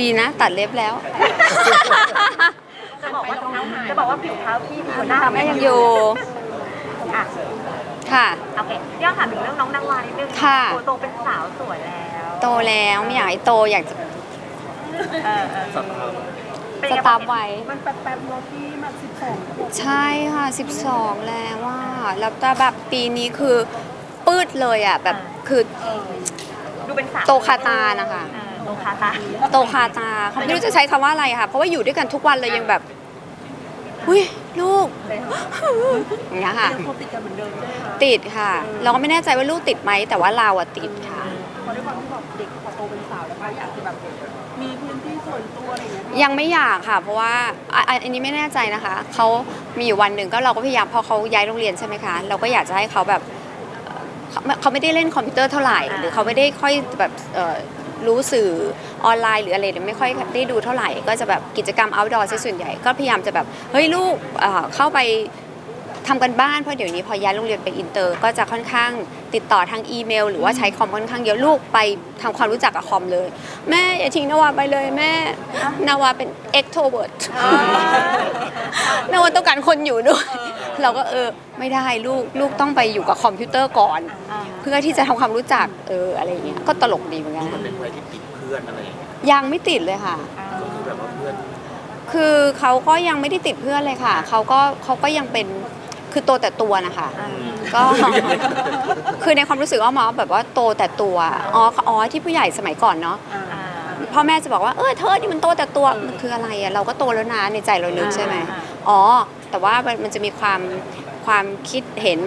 ดีนะ ตัดเล็บแล้ว จะบอกว่าจะบอกว่าผิวเท้าพี่ดีกว่าหน้าแม่ยังอยู่อะค่ะ โอเคย้อนถามถึงเรื่องน้องนางวานิดนึงค่ะ โตโตเป็นสาวสวยแล้วโตแล้วไม่อยากให้โตอยากจะ เออเออสตาร์เป็นสไงตาบ้างร์ฟไว้ มันแป๊บๆเนาะที่มาสิบสองใช่ค่ะ 12 แล้วว่าแล้วแต่แบบปีนี้คือปืดเลยอะแบบคือดูเป็นสาวโตคาตานะคะเอ อโตคาตาโตคาตาเขาไม่รู้จะใช้คำว่าอะไรค่ะเพราะว่าอยู่ด้วยกันทุกวันเลยยังแบบอุ้ยลูกอย่างเงี้ยค่ะ ยังคงติดกันเหมือนเดิมใช่ไหมคะติดค่ะ เราก็ไม่แน่ใจว่าลูกติดไหมแต่ว่าเราอะติดค่ะ เพราะด้วยความที่แบบเด็กพอโตเป็นสาวแล้วก็อยากจะแบบมีพื้นที่ส่วนตัวอะไรอย่างเงี้ยยังไม่อยากค่ะ เพราะว่าอะอะอันนี้ไม่แน่ใจนะคะเขามีอยู่วันหนึ่งก็เราก็พยายามพอเขาย้ายโรงเรียนใช่ไหมคะเราก็อยากจะให้เขาแบบเอ่อเขาเขาไม่ได้เล่นคอมพิวเตอร์เท่าไหร่ หรือเขาไม่ได้ค่อยแบบเอ่อ รู้สื่อออนไลน์หรืออะไรเนี่ยไม่ค่อยได้ดูเท่าไหร่ ก็จะแบบกิจกรรม outdoor ซะส่วนใหญ่ก็พยายามจะแบบเฮ้ยลูกเอ่อเข้าไป ทำกันบ้านเพราะเดี๋ยวนี้พอย้ายโรงเรียนไปอินเตอร์ ก็จะค่อนข้างติดต่อทางอีเมล หรือว่าใช้คอมค่อนข้างเยอะลูกไปทำความรู้จักกับคอมเลย แม่อย่าทิ้งนาวาไปเลยแม่นาวาเป็น extrovert นาวาต้องการคนอยู่ด้วย เราก็เออไม่ได้ลูกลูกต้องไปอยู่กับคอมพิวเตอร์ก่อน เพื่อที่จะทำความรู้จักเอออะไรอย่างเงี้ยก็ตลกดีเหมือนกันมันเป็นวัยที่ติดเพื่อนอะไรอย่างเงี้ยยังไม่ติดเลยค่ะก็คือแบบว่าเพื่อนคือเขาก็ยังไม่ได้ติดเพื่อนเลยค่ะเขาก็เขาก็ยังเป็น คือโตแต่ตัวนะคะ ก็ คือในความรู้สึกอ้อมอแบบว่าโตแต่ตัวอ๋ออ๋อที่ผู้ใหญ่สมัยก่อนเนาะอ่าอ่าพ่อแม่จะบอกว่าเออเธอนี่มันโตแต่ตัวมันคืออะไรอะเราก็โตแล้วนะในใจเรานึกใช่ไหมอ่าอ๋อ แต่ว่ามันมันจะมีความความคิดเห็น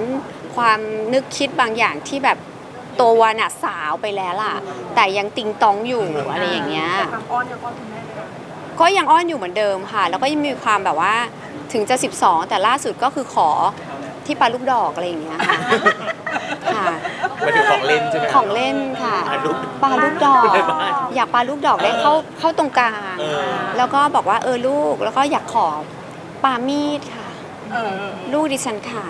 ความนึกคิดบางอย่างที่แบบโตวันอะสาวไปแล้วล่ะ แต่ยังติงตองอยู่อะไรอย่างเงี้ยแต่ความอ้อนยังอ้อนคุณแม่เลยก็ยังอ้อนอยู่เหมือนเดิมค่ะ แล้วก็ยังมีความแบบว่า ถึงจะ 12 แต่ล่าสุดก็คือขอที่ปลาลูกดอกอะไรอย่างเงี้ยค่ะค่ะหมายถึงของเล่นใช่ไหมของเล่นค่ะปลาลูก ปลาลูกดอก ในบ้านอยากปลาลูกดอกได้เข้าเข้าตรงกลาง เออ แล้วก็บอกว่าเออลูกแล้วก็อยากขอปามีดค่ะ เออลูกดิฉันค่ะ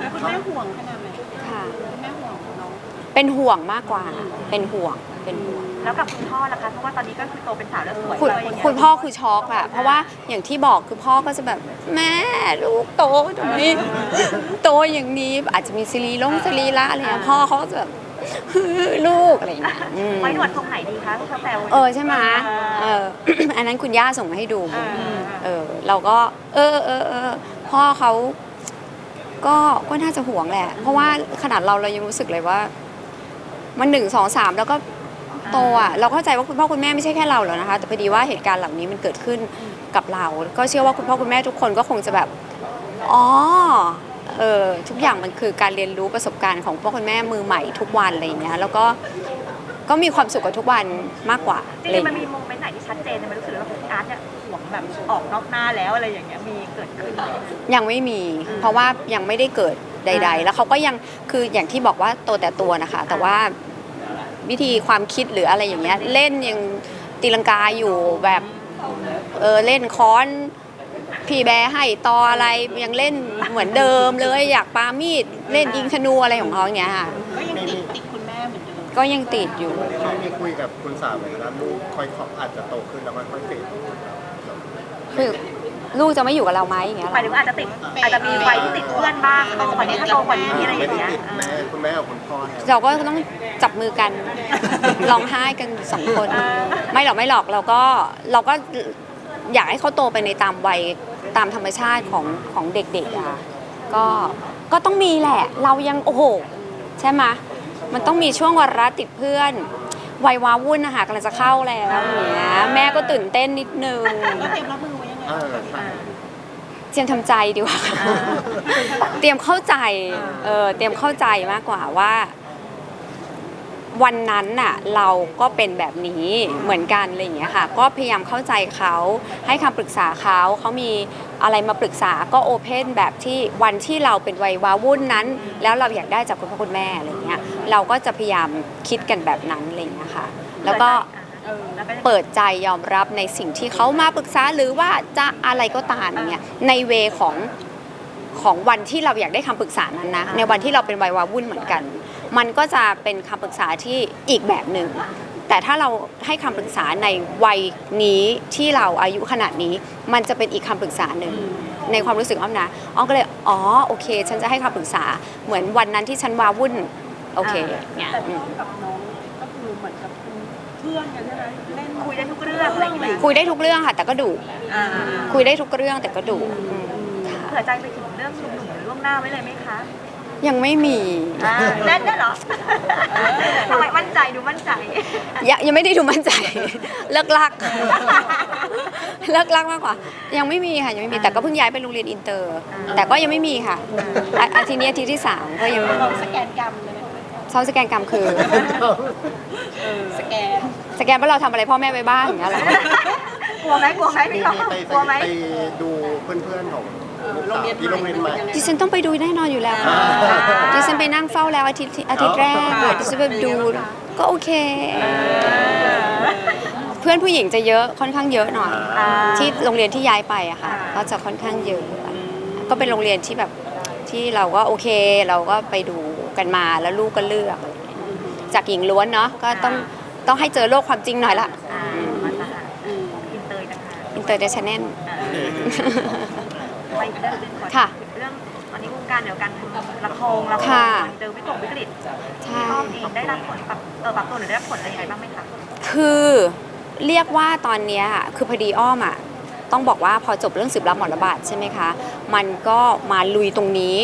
แล้วคุณแม่ห่วงขนาดไหนค่ะ คุณแม่ห่วงน้องเป็นห่วงมากกว่าเป็นห่วงเป็นห่วง แล้วกับคุณพ่อล่ะคะ เพราะว่าตอนนี้ก็คือโตเป็นสาวแล้วสวยคุณด้วยอย่างเงี้ยคุณพ่อคือช็อกอะเพราะว่าอย่างที่บอกคือพ่อก็จะแบบแม่ลูกโตอย่างนี้ โตอย่างนี้อาจจะมีซีรีส์ลงซีรีส์ละอะไรเงี้ยพ่อเขาก็จะแบบฮือลูกอะไรอย่างเงี้ยอืมไว้หนวดตรงไหนดีคะพี่กาแฟเออใช่ไหมเออ อันนั้นคุณย่าส่งมาให้ดู เออเออเราก็ เออเออเออพ่อเขาก็ก็น่าจะห่วงแหละ เพราะว่าขนาดเราเรายังรู้สึกเลยว่า มันหนึ่งสองสามแล้วก็ โตอะเราเข้าใจว่าคุณพ่อคุณแม่ไม่ใช่แค่เราหรอกนะคะ แต่พอดีว่าเหตุการณ์เหล่านี้มันเกิดขึ้นกับเรา ก็เชื่อว่าคุณพ่อคุณแม่ทุกคนก็คงจะแบบอ๋อเออทุกอย่างมันคือการเรียนรู้ประสบการณ์ของพ่อคุณแม่มือใหม่ทุกวันอะไรอย่างเงี้ยแล้วก็ก็มีความสุขกับทุกวันมากกว่าจอะไรริองๆย่ามันงมีเงี้ยโมเมนต์ไหนที่ชัดเจนมันรู้สึกว่าพี่อาร์ตเนี่ยห่วงแบบออกนอกหน้าแล้วอะไรอย่างเงี้ยมีเกิดขึ้นไหมยังไม่มี เพราะว่ายังไม่ได้เกิดใด ๆ แล้วเขาก็ยังคืออย่างที่บอกว่าโตแต่ตัวนะคะ แต่ว่า วิธีความคิดหรืออะไรอย่างเงี้ยเล่นยังตีลังกาอยู่แบบเออเล่นค้อนพี่แบร์ให้ตออะไรยังเล่นเหมือนเดิมเลยอยากปามีดเล่นยิงธนูอะไรของเขาอย่างเงี้ยค่ะก็ยังติดติดคุณแม่เหมือนเดิมก็ยังติดอยู่ เขามีคุยกับคุณสาวเหมือนกันลูกค่อยๆอาจจะโตขึ้นแล้วค่อยๆเฟด คือ ลูกจะไม่อยู่กับเราไหมอย่างเงี้ยหเหรมายอ ถึงว่าอาจจะติดอาจจะมีวัยที่ติดเพื่อนบ้างโตกว่านี้ก็โตกว่านี้อะไรอไม่ย่างได้เงี้ยติดแม่คุณแม่กับคุณพ่อแล้วเราก็ต้องจับมือกัน ร้องไห้กันสองคน ไม่หรอกไม่หรอกเราก็เราก็อยากให้เขาโตไปในตามวัยตามธรรมชาติของของเด็กๆอะก็ก็ต้องมีแหละ เรายังโอ้โห ใช่ไหมยมันต้องมีช่วงวาระติดเพื่อนวัยวาวุ่นนะคะกำลังจะเข้าแล้วอย่างเงี้ยแม่ก็ตื่นเต้นนิดนึงแล้วเตรียมรับมือไว้ยังไง เออใช่เตรียมทำใจดีกว่าเตรียมเข้าใจเออเตรียมเข้าใจมากกว่าว่า วันนั้นน่ะเราก็เป็นแบบนี้เหมือนกันอะไรอย่างเงี้ยค่ะ ก็พยายามเข้าใจเขาให้คำปรึกษาเขาเขามีอะไรมาปรึกษาก็โอเพนแบบที่วันที่เราเป็นวัยวาวุ่นนั้น แล้วเราอยากได้จากคุณพ่อคุณแม่อะไรอย่างเงี้ยเราก็จะพยายามคิดกันแบบนั้นอะไรอย่างเงี้ยค่ะ แล้วก็เออแล้วก็ เปิดใจยอมรับในสิ่งที่เขามาปรึกษาหรือว่าจะอะไรก็ตามอย่างเงี้ยในเวของของวันที่เราอยากได้คำปรึกษานั้นนะในวันที่เราเป็นวัยวาวุ่นเหมือนกัน มันก็จะเป็นคำปรึกษาที่อีกแบบหนึ่งแต่ถ้าเราให้คำปรึกษาในวัยนี้ที่เราอายุขนาดนี้ มันจะเป็นอีกคำปรึกษาหนึ่งในความรู้สึกอ้อมนะอ้อมก็เลยอ๋อโอเค ฉันจะให้คำปรึกษาเหมือนวันนั้นที่ฉันวาวุ่น โอเคเนี่ยแต่อืพี่ม อ้อมกับน้องก็คือเหมือนกับเป็นเพื่อนกันใช่ไหมเล่นคุยได้ทุกเรื่องอะไรอย่างเงี้ยคุยได้ทุกเรื่องค่ะ แต่ก็ดุอ่าคุยได้ทุกเรื่องแต่ก็ดุอืมค่ะเผื่อใจไปถึงเรื่องหนุ่มๆล่วงหน้าไว้เลยไหมคะยังไม่มีอ่าแน่นได้เหรอทำไมมั่นใจดูมั่นใจ ยังยังไม่ได้ดูมั่นใจ เลิกลักเลิกลักมากกว่า ยังไม่มีค่ะยังไม่มีแต่ก็เพิ่งย้ายไปโรงเรียนอินเตอร์ แต่ก็ยังไม่มีค่ะอะอาทิตย์นี้อาทิตย์ที่สามก็ยังไม่เรามีสแกนกรรมเลย ไหมซ้อมสแกนกรรมคือ สแกนสแกนว่าเราทำอะไรพ่อแม่ไปบ้างอย่างเงี้ยเหรอกลัวไหมกลัวไหมมีพี่น้องมีไปกลัวไหม ไปดูเพื่อนๆของลูกสาวที่โรงเรียนใหม่ ดิฉันต้องไปดูแน่นอนอยู่แล้วค่ะอ่า ดิฉันไปนั่งเฝ้าแล้วอาทิตย์ที่อาทิตย์แรกอ๋อดิฉันไปดูก็โอเค เพื่อนผู้หญิงจะเยอะค่อนข้างเยอะหน่อย อ่า ที่โรงเรียนที่ย้ายไปอะค่ะอ่าก็จะค่อนข้างเยอะ ก็เป็นโรงเรียนที่แบบที่เราก็โอเค เราก็ไปดู กันมาแล้วลูกก็เลือกอะไรอย่างเงี้ยจากหญิงล้วนเนาะก็ต้องต้องให้เจอโลกความจริงหน่อยละอ่ามาตรฐานอินเตอร์นะคะอินเตอร์เนชั่นแนลไปอีกเรื่องหนึงก่อนค่ะเรื่องตอนนี้วงการเดียวกันทำละครละครค่ะเจอวิกฤตวิกฤตใช่พี่อ้อมเองได้รับผลปรับเออปรับตัวหรือได้รับผลอะไรยังไงบ้างไหมคะคือเรียกว่าตอนเนี้ยอะคือพอดีอ้อมอะต้องบอกว่าพอจบเรื่องสืบรับหมอระบาดใช่ไหมคะ มันก็มาลุยตรงนี้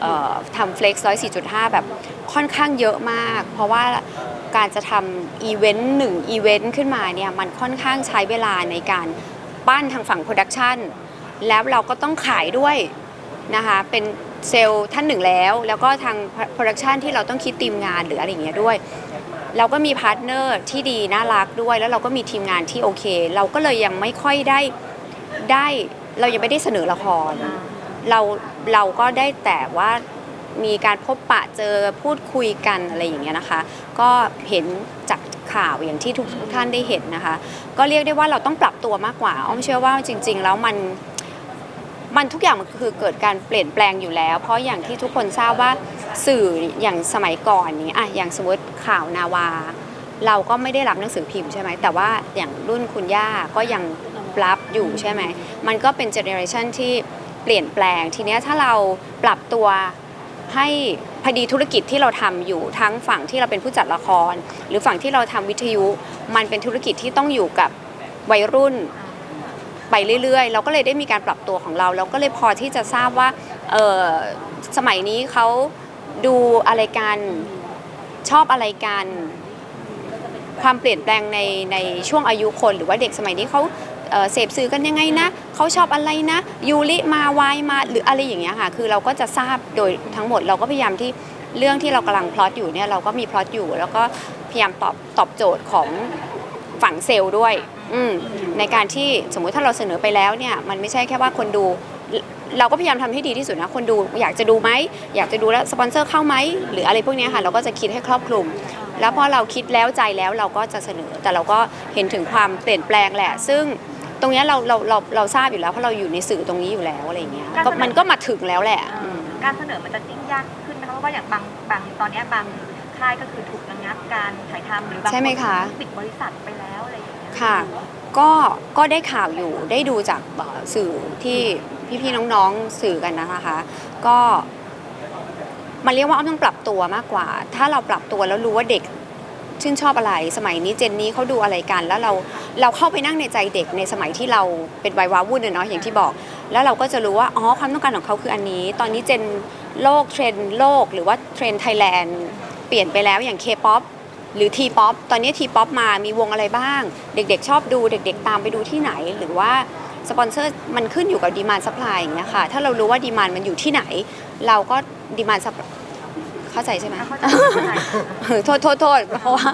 เอ่อทำเฟล็กซ์ร้อยสี่จุดห้าแบบค่อนข้างเยอะมาก เพราะว่าการจะทำอีเวนต์หนึ่งอีเวนต์ขึ้นมาเนี่ยมันค่อนข้างใช้เวลาในการปั้นทางฝั่งโปรดักชันแล้วเราก็ต้องขายด้วยนะคะเป็นเซลล์ท่านหนึ่งแล้ว แล้วก็ทางโปรดักชันที่เราต้องคิดทีมงานหรืออะไรอย่างเงี้ยด้วย เราก็มีพาร์ทเนอร์ที่ดีน่ารักด้วย แล้วเราก็มีทีมงานที่โอเค เราก็เลยยังไม่ค่อยได้ได้เรายังไม่ได้เสนอละคร เราเราก็ได้แต่ว่ามีการพบปะเจอพูดคุยกันอะไรอย่างเงี้ยนะคะ ก็เห็นจากข่าวอย่างที่ทุกท่านได้เห็นนะคะ ก็เรียกได้ว่าเราต้องปรับตัวมากกว่าอ้อมเชื่อว่าจริง ๆ แล้วมันมันทุกอย่างมันคือเกิดการเปลี่ยนแปลงอยู่แล้ว เพราะอย่างที่ทุกคนทราบว่าสื่ออย่างสมัยก่อนนี้อะอย่างสมมติข่าวนาวา เราก็ไม่ได้รับหนังสือพิมพ์ใช่ไหมแต่ว่าอย่างรุ่นคุณย่าก็ยังรับอยู่ใช่ไหมมันก็เป็นเจเนอเรชันที่ เปลี่ยนแปลง ทีนี้ถ้าเราปรับตัวให้พอดีธุรกิจที่เราทำอยู่ทั้งฝั่งที่เราเป็นผู้จัดละคร หรือฝั่งที่เราทำวิทยุ มันเป็นธุรกิจที่ต้องอยู่กับวัยรุ่นไปเรื่อยๆ เราก็เลยได้มีการปรับตัวของเรา เราก็เลยพอที่จะทราบว่าเออสมัยนี้เขาดูอะไรกันชอบอะไรกัน ความเปลี่ยนแปลงในในช่วงอายุคน หรือว่าเด็กสมัยนี้เขา เสพสื่อกันยังไงนะเขาชอบอะไรนะยูริมาวายมาหรืออะไรอย่างเงี้ยค่ะคือเราก็จะทราบโดยทั้งหมดเราก็พยายามที่เรื่องที่เรากำลังพลอตอยู่เนี่ยเราก็มีพลอตอยู่ แล้วก็พยายามตอบตอบโจทย์ของฝั่งเซลล์ด้วยอืในการที่สมมุติถ้าเราเสนอไปแล้วเนี่ยมันไม่ใช่แค่ว่าคนดูเราก็พยายามทำให้ดีที่สุดนะ คนดูอยากจะดูไหม อยากจะดูแล้วสปอนเซอร์เข้าไหม หรืออะไรพวกนี้ค่ะเราก็จะคิดให้ครอบคลุม แล้วพอเราคิดแล้วใจแล้วเราก็จะเสนอ แต่เราก็เห็นถึงความเปลี่ยนแปลงแหละ ซึ่ง ตรงเนี้ยเราเราเราเราทราบอยู่แล้วเพราะเราอยู่ในสื่อตรงนี้อยู่แล้วอะไรอย่างเงี้ยก็มันก็มาถึงแล้วแหละอืม การเสนอมันจะยิ่งยากขึ้นไหมคะเพราะว่าอย่างบางบางตอนเนี้ยบางค่ายก็คือถูกระงับการถ่ายทำหรือบางใช่ไหมคะปิดบริษัทไปแล้วอะไรอย่างเงี้ยค่ะ ก็ก็ได้ข่าวอยู่ได้ดูจากเอ่อสื่อที่พี่ๆน้องๆสื่อกันนะคะ ก็มันเรียกว่าอ้อมต้องปรับตัวมากกว่า ถ้าเราปรับตัวแล้วรู้ว่าเด็ก ชื่นชอบอะไร สมัยนี้เจนนี้เขาดูอะไรกัน แล้วเราเราเข้าไปนั่งในใจเด็กในสมัยที่เราเป็นวัยวาวุ่นเนาะอย่างที่บอก แล้วเราก็จะรู้ว่าอ๋อความต้องการของเขาคืออันนี้ ตอนนี้เจนโลกเทรนโลก หรือว่าเทรนไทยแลนด์เปลี่ยนไปแล้วอย่าง K-POP หรือ T-POP ตอนนี้ T-POP มามีวงอะไรบ้าง เด็กๆ ชอบดูเด็กๆ ตามไปดูที่ไหนหรือว่าสปอนเซอร์มันขึ้นอยู่กับดีมานซัพพลายอย่างเงี้ยค่ะถ้าเรารู้ว่าดีมานมันอยู่ที่ไหน เราก็ดีมานซัพ เข้าใจใช่ไหมเข้าใจเข้าใจเออโทษโทษโทษเพราะว่า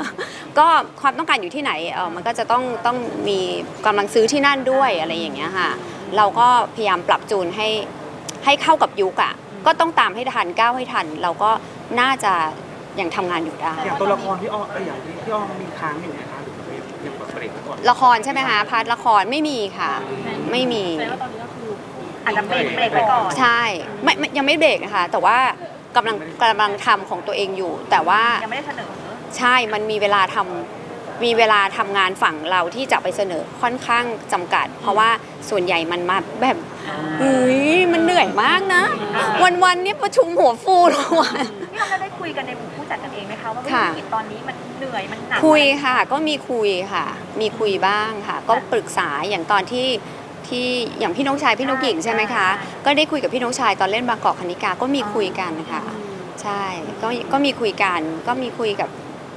ก็ความต้องการอยู่ที่ไหนเออมันก็จะต้องต้องมีกำลังซื้อที่นั่นด้วยอะไรอย่างเงี้ยค่ะ เราก็พยายามปรับจูนให้ให้เข้ากับยุคอะก็ต้องตามให้ทันก้าวให้ทัน เราก็น่าจะยังทำงานอยู่ได้อย่างตัวละครที่อ้อมเอ้ยอย่างที่ที่อ้อมมีค้างอยู่ไหมคะหรือว่ายังแบบเบรกไว้ก่อนละครใช่ไหมคะพาร์ทละครไม่มีค่ะ ไม่มีแสดงว่าตอนนี้ก็คืออาจจะเบรกเบรกไปก่อนใช่ไม่ไม่ยังไม่เบรกนะคะแต่ว่า กำลังกำลังทำของตัวเองอยู่ แต่ว่ายังไม่ได้เสนอใช่มันมีเวลาทำมีเวลาทำงานฝั่งเราที่จะไปเสนอค่อนข้างจำกัด เพราะว่าส่วนใหญ่มันมาแบบเฮ้ยมันเหนื่อยมากนะ วันๆเนี่ยประชุมหัวฟูทุกวันพี่อ้อมได้คุยกันในหมู่ผู้จัดกันเองไหมคะว่าค่ะวิกฤตตอนนี้มันเหนื่อยมันหนักคุยค่ะก็มีคุยค่ะ มีคุยบ้างค่ะ ก็ปรึกษาอย่างตอนที่ ที่อย่างพี่นกชายพี่นกหญิงใช่ไหมคะ ก็ได้คุยกับพี่นกชายตอนเล่นบางกอกคณิกาก็มีคุยกันค่ะ ใช่ก็ก็มีคุยกันก็มีคุยกับ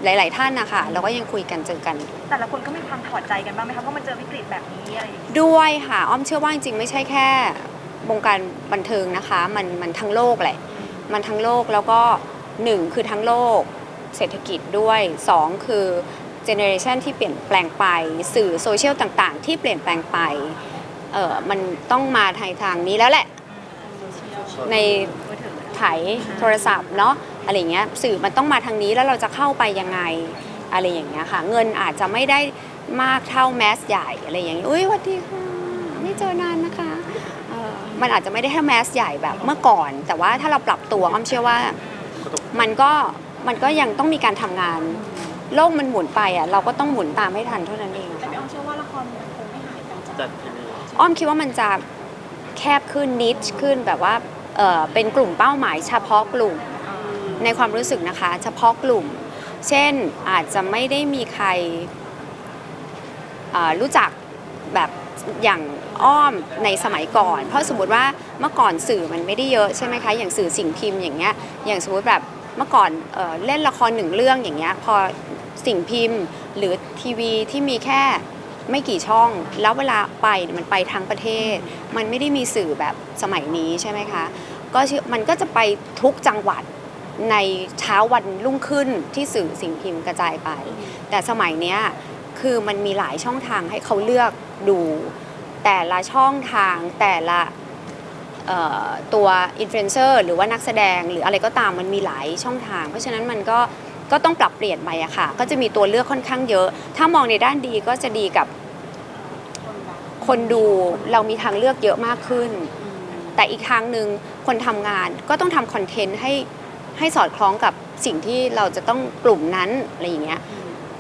หลาย ๆ ท่านนะคะแล้วก็ยังคุยกันเจอกัน แต่ละคนก็มีความถอดใจกันบ้างไหมคะเพราะมันเจอวิกฤตแบบนี้อะไรอย่างเงี้ยด้วยค่ะอ้อมเชื่อว่าจริงๆไม่ใช่แค่วงการบันเทิงนะคะ มันมันทั้งโลกแหละมันทั้งโลกแล้วก็หนึ่งคือทั้งโลกเศรษฐกิจด้วยสองคือเจเนอเรชันที่เปลี่ยนแปลงไป สื่อโซเชียลต่าง ๆ ที่เปลี่ยนแปลงไป เออมันต้องมาทางทางนี้แล้วแหละ ในมือถือไถโทรศัพท์เนาะอะไรเงี้ยสื่อมันต้องมาทางนี้แล้วเราจะเข้าไปยังไงอะไรอย่างเงี้ยค่ะเงินอาจจะไม่ได้มากเท่าแมสใหญ่อะไรอย่างเงี้ยอุ้ยสวัสดีค่ะไม่เจอนานนะคะเออมันอาจจะไม่ได้แค่แมสใหญ่แบบเมื่อก่อน แต่ว่าถ้าเราปรับตัวอ้อมเชื่อว่ามันก็มันก็ยังต้องมีการทำงานโลกมันหมุนไปอะเราก็ต้องหมุนตามให้ทันเท่านั้นเองแต่ค่ะพี่อ้อมเชื่อว่าละครมันคงไม่หายไปจากจัดที่นี่ อ้อมคิดว่ามันจะแคบขึ้นนิชขึ้นแบบว่าเออเป็นกลุ่มเป้าหมาย เฉพาะกลุ่มในความรู้สึกนะคะ เฉพาะกลุ่ม เช่นอาจจะไม่ได้มีใครเอ่อรู้จักแบบอย่างอ้อมในสมัยก่อน เพราะสมมติว่าเมื่อก่อนสื่อมันไม่ได้เยอะใช่ไหมคะอย่างสื่อสิ่งพิมพ์อย่างเงี้ยอย่างสมมติแบบเมื่อก่อนเออเล่นละครหนึ่งเรื่องอย่างเงี้ยพอสิ่งพิมพ์หรือทีวีที่มีแค่ ไม่กี่ช่อง แล้วเวลาไปมันไปทั้งประเทศ มันไม่ได้มีสื่อแบบสมัยนี้ใช่ไหมคะก็มันก็จะไปทุกจังหวัดในเช้าวันรุ่งขึ้นที่สื่อสิ่งพิมพ์กระจายไป แต่สมัยเนี้ยคือมันมีหลายช่องทางให้เขาเลือกดู แต่ละช่องทางแต่ละตัวอินฟลูเอนเซอร์หรือว่านักแสดงหรืออะไรก็ตามมันมีหลายช่องทาง เพราะฉะนั้นมันก็ก็ต้องปรับเปลี่ยนไปอะค่ะ ก็จะมีตัวเลือกค่อนข้างเยอะ ถ้ามองในด้านดีก็จะดีกับ คนดูเรามีทางเลือกเยอะมากขึ้น แต่อีกทางหนึ่งคนทำงานก็ต้องทำคอนเทนต์ให้ให้สอดคล้องกับสิ่งที่เราจะต้องกลุ่มนั้นอะไรอย่างเงี้ย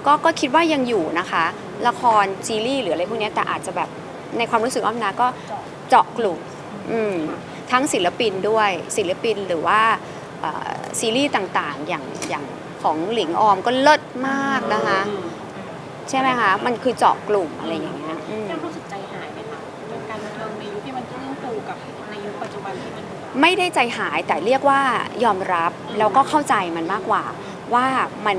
ก็ก็คิดว่ายังอยู่นะคะ ละครซีรีส์หรืออะไรพวกนี้แต่อาจจะแบบในความรู้สึกอ้อมนะก็เจาะกลุ่มทั้งศิลปินด้วยศิลปินหรือว่าซีรีส์ต่างๆ อย่างอย่างของหลิงออมก็เลิศมากนะคะ ใช่ไหมคะ มันคือเจาะกลุ่มอะไรอย่างเงี้ย ไม่ได้ใจหายแต่เรียกว่ายอมรับแล้วก็เข้าใจมันมากกว่า ว่ามัน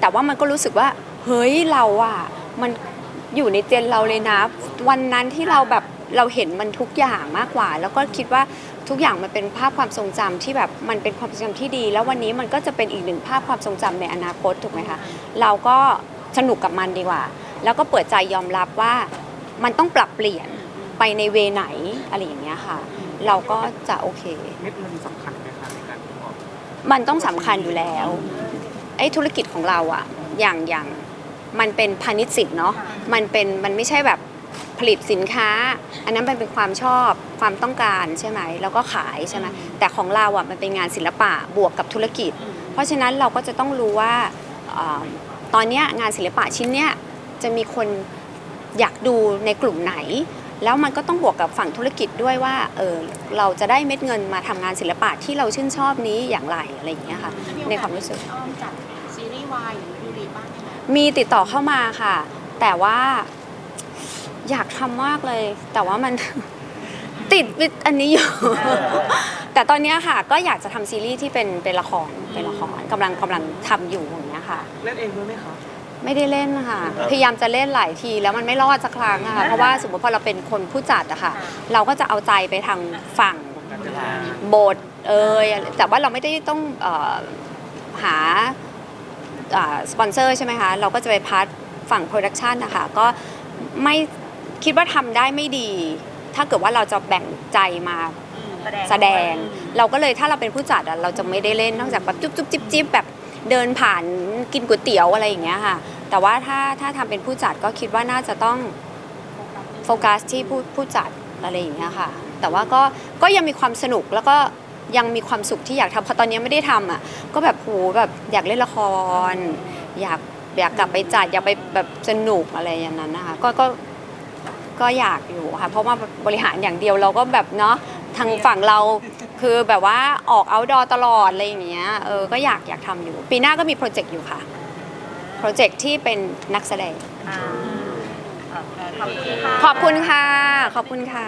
แต่ว่ามันก็รู้สึกว่า เฮ้ยเราอะมันอยู่ในเจนเราเลยนะ วันนั้นที่เราแบบเราเห็นมันทุกอย่างมากกว่า แล้วก็คิดว่าทุกอย่างมันเป็นภาพความทรงจำที่แบบมันเป็นความทรงจำที่ดี แล้ววันนี้มันก็จะเป็นอีกหนึ่งภาพความทรงจำในอนาคตถูกไหมคะเราก็สนุกกับมันดีกว่า แล้วก็เปิดใจยอมรับว่ามันต้องปรับเปลี่ยนไปในเวไหนอะไรอย่างเงี้ยค่ะ เราก็จะโอเค เม็ดเงินสำคัญไหมคะในการออกมันต้องสำคัญอยู่แล้วไอ้ธุรกิจของเราอะอย่างอย่างมันเป็นพาณิชย์สินเนาะมันเป็นมันไม่ใช่แบบผลิตสินค้า อันนั้นมันเป็นความชอบความต้องการใช่ไหมแล้วก็ขายใช่ไหมแต่ของเราอะมันเป็นงานศิลปะบวกกับธุรกิจ เพราะฉะนั้นเราก็จะต้องรู้ว่าเออตอนเนี้ยงานศิลปะชิ้นเนี้ยจะมีคนอยากดูในกลุ่มไหน แล้วมันก็ต้องบวกกับฝั่งธุรกิจด้วยว่าเออเราจะได้เม็ดเงินมาทำงานศิลปะที่เราชื่นชอบนี้อย่างไรอะไรอย่างเงี้ยค่ะ ในความรู้สึกอ้อมจัดซีรีส์วายหรือยูริบ้างไหมคะมีติดต่อเข้ามาค่ะ แต่ว่าอยากทำมากเลย แต่ว่ามันติดวิอันนี้อยู่ แต่ตอนเนี้ยค่ะก็อยากจะทำซีรีส์ที่เป็นเป็นละครเป็นละครกำลังกำลังทำอยู่อย่างเงี้ยค่ะ เล่นเองด้วยไหมคะ ไม่ได้เล่นค่ะ พยายามจะเล่นหลายทีแล้วมันไม่รอดสักครั้งอะค่ะ เพราะว่าสมมติพอเราเป็นคนผู้จัดอะค่ะ เราก็จะเอาใจไปทางฝั่งการเวลาบทเอยแต่ว่าเราไม่ได้ต้องเออหาสปอนเซอร์ใช่ไหมคะ เราก็จะไปพาร์ทฝั่งโปรดักชันนะคะ ก็ไม่คิดว่าทำได้ไม่ดี ถ้าเกิดว่าเราจะแบ่งใจมาแสดงแสดงเราก็เลยถ้าเราเป็นผู้จัดอะเราจะไม่ได้เล่นนอกจากแบบจุ๊บจุ๊บจิ๊บจิ๊บแบบเดินผ่านกินก๋วยเตี๋ยวอะไรอย่างเงี้ยค่ะ แต่ว่าถ้าถ้าทำเป็นผู้จัดก็คิดว่าน่าจะต้องโฟกัสที่ผู้ผู้จัดอะไรอย่างเงี้ยค่ะ แต่ว่าก็ก็ยังมีความสนุกแล้วก็ยังมีความสุขที่อยากทำเพราะตอนนี้ไม่ได้ทำอะก็แบบโหแบบอยากเล่นละคร อยากอยากกลับไปจัดอยากไปแบบสนุกอะไรอย่างนั้นนะคะก็ก็ก็อยากอยู่ค่ะ เพราะว่าบริหารอย่างเดียวเราก็แบบเนาะทางฝั่งเราคือแบบว่าออกเอาท์ดอตลอดอะไรอย่างเงี้ยเออก็อยากอยากทำอยู่ ปีหน้าก็มีโปรเจกต์อยู่ค่ะ รเจกต์ที่เป็นนักแสดง ขอบคุณค่ะ ขอบคุณค่ะ